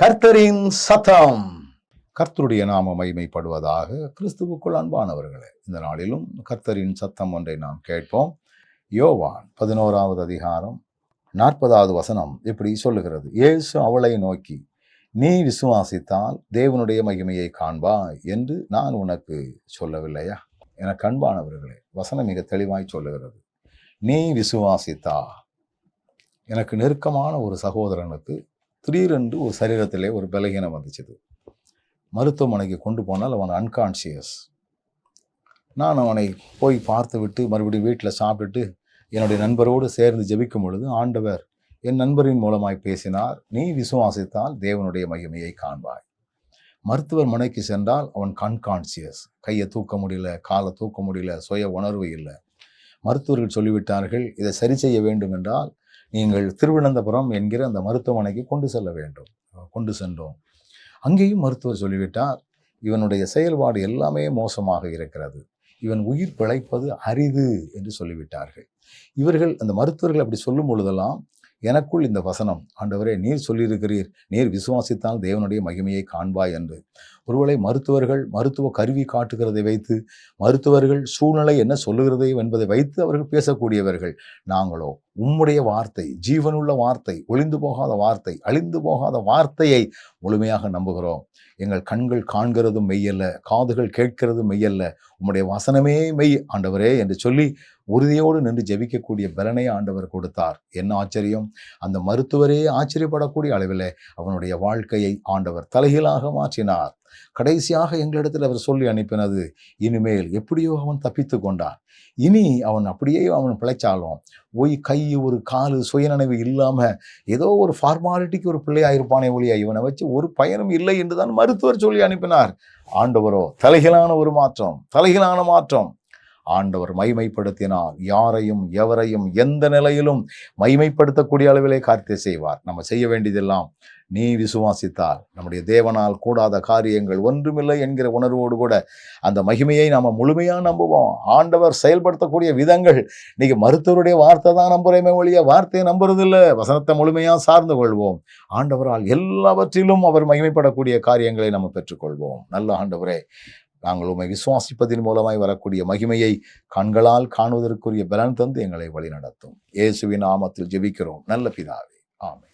கர்த்தரின் சத்தம். கர்த்தருடைய நாம மைமைப்படுவதாக கிறிஸ்துவுக்குள் அன்பானவர்களே இந்த நாளிலும் கர்த்தரின் சத்தம் ஒன்றை நாம் கேட்போம். யோவான் பதினோராவது அதிகாரம் நாற்பதாவது வசனம் இப்படி சொல்லுகிறது? இயேசு அவளை நோக்கி நீ விசுவாசித்தால் தேவனுடைய மகிமையை காண்பா என்று நான் உனக்கு சொல்லவில்லையா? என கண்பானவர்களே வசனம் மிக தெளிவாய் சொல்லுகிறது. நீ விசுவாசித்தா? எனக்கு நெருக்கமான ஒரு சகோதரனுக்கு திடீரென்று ஒரு சரீரத்திலே ஒரு பலகீனம் வந்துச்சுது. மருத்துவமனைக்கு கொண்டு போனால் அவன் அன்கான்சியஸ் நான் அவனை போய் பார்த்து விட்டு மறுபடியும் வீட்டில் சாப்பிட்டுட்டு என்னுடைய நண்பரோடு சேர்ந்து ஜெபிக்கும் பொழுது ஆண்டவர் என் நண்பரின் மூலமாய் பேசினார். நீ விசுவாசித்தால் தேவனுடைய மகிமையை காண்பாய். மருத்துவர் மனைக்கு சென்றால் அவன் கண்கான்சியஸ் கையை தூக்க முடியல காலை தூக்க முடியல சுய உணர்வு இல்லை. மருத்துவர்கள் சொல்லிவிட்டார்கள் இதை சரி செய்ய வேண்டும் என்றால் நீங்கள் திருவனந்தபுரம் என்கிற அந்த மருத்துவமனைக்கு கொண்டு செல்ல வேண்டும். கொண்டு சென்றோம். அங்கேயும் மருத்துவர் சொல்லிவிட்டார் இவனுடைய செயல்பாடு எல்லாமே மோசமாக இருக்கிறது. இவன் உயிர் பிழைப்பது அரிது என்று சொல்லிவிட்டார்கள். இவர்கள் அந்த மருத்துவர்கள் அப்படி சொல்லும் பொழுதெல்லாம் எனக்குள் இந்த வசனம் ஆண்டவரே நீர் சொல்லியிருக்கிறீர். நீர் விசுவாசித்தால் தேவனுடைய மகிமையை காண்பாய் என்று. ஒருவேளை மருத்துவர்கள் மருத்துவ கருவி காட்டுகிறதை வைத்து மருத்துவர்கள் சூழ்நிலை என்ன சொல்லுகிறதை என்பதை வைத்து அவர்கள் பேசக்கூடியவர்கள் நாங்களோ? உம்முடைய வார்த்தை ஜீவனுள்ள வார்த்தை ஒளிந்து போகாத வார்த்தை அழிந்து போகாத வார்த்தையை முழுமையாக நம்புகிறோம். எங்கள் கண்கள் காண்கிறதும் மெய்யல்ல காதுகள் கேட்கிறதும் மெய்யல்ல உம்முடைய வசனமே மெய் ஆண்டவரே என்று சொல்லி உறுதியோடு நின்று ஜெபிக்கக்கூடிய பலனை ஆண்டவர் கொடுத்தார். என்ன ஆச்சரியம்? அந்த மருத்துவரே ஆச்சரியப்படக்கூடிய அளவில் அவனுடைய வாழ்க்கையை ஆண்டவர் தலைகீழாக மாற்றினார். கடைசியாக எங்களிடத்தில் அவர் சொல்லி அனுப்பினது இனிமேல் எப்படியோ அவன் தப்பித்து கொண்டான். இனி அவன் அப்படியே அவன் பிழைச்சாலும் ஒய் கை ஒரு காலு சுயநினைவு இல்லாமல் ஏதோ ஒரு ஃபார்மாலிட்டிக்கு ஒரு பிள்ளையாயிருப்பானே ஒழியா இவனை வச்சு ஒரு பயனும் இல்லை என்றுதான் மருத்துவர் சொல்லி அனுப்பினார். ஆண்டவரோ தலைகளான ஒரு மாற்றம் தலைகளான மாற்றம். ஆண்டவர் மைமைப்படுத்தினார் யாரையும் எவரையும் எந்த நிலையிலும் மைமைப்படுத்தக்கூடிய அளவிலே காரியத்தை செய்வார். நம்ம செய்ய வேண்டியதெல்லாம் நீ விசுவாசித்தால் நம்முடைய தேவனால் கூடாத காரியங்கள் ஒன்றுமில்லை என்கிற உணர்வோடு கூட அந்த மகிமையை நாம் முழுமையாக நம்புவோம். ஆண்டவர் செயல்படுத்தக்கூடிய விதங்கள் இன்னைக்கு மருத்துவருடைய வார்த்தை தான் நம்புறேமே ஒழிய வார்த்தையை நம்புறதில்லை. வசனத்தை முழுமையாக சார்ந்து கொள்வோம். ஆண்டவரால் எல்லாவற்றிலும் அவர் மகிமைப்படக்கூடிய காரியங்களை நம்ம பெற்றுக்கொள்வோம். நல்ல ஆண்டவரே நாங்கள் உண்மை விசுவாசிப்பதன் மூலமாய் வரக்கூடிய மகிமையை கண்களால் காணுவதற்குரிய பலன் தந்து எங்களை வழிநடத்தும். இயேசுவின் நாமத்தில் ஜெபிக்கிறோம். நல்ல பிதாவே. ஆமை